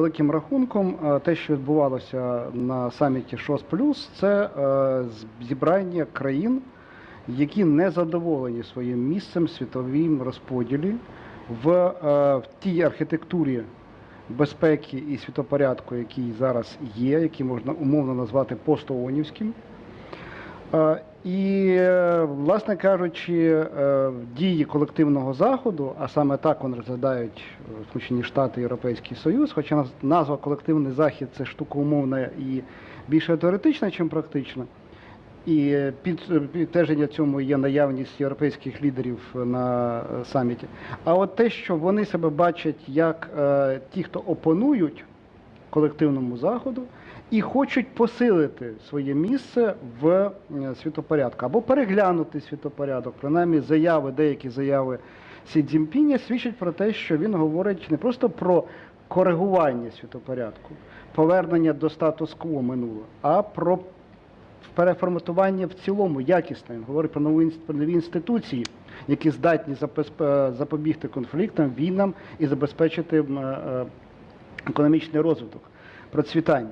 великим рахунком, е, те, що відбувалося на саміті ШОС це е, зібрання країн, які не задоволені своїм місцем в світовім розподілі в, е, в тій архітектурі безпеки і світопорядку, який зараз є, який можна умовно назвати постоонівським. Е, І, е, власне кажучи, е, дії колективного заходу, а саме так вони розглядають Сполучені Штати Європейський Союз, хоча назва колективний захід це штука умовна і більше теоретична, ніж практична. І підтвердження цьому є наявність європейських лідерів на саміті. А от те, що вони себе бачать як ті, хто опонують колективному заходу і хочуть посилити своє місце в е, світопорядку або переглянути світопорядок. Принаймні, заяви, деякі заяви Сі Цзіньпіня свідчать про те, що він говорить не просто про коригування світопорядку, повернення до статус-кво минулого, а про переформатування в цілому якісне. Він говорить про нові, інституції, які здатні е, запобігти конфліктам, війнам і забезпечити е, економічний розвиток, процвітання.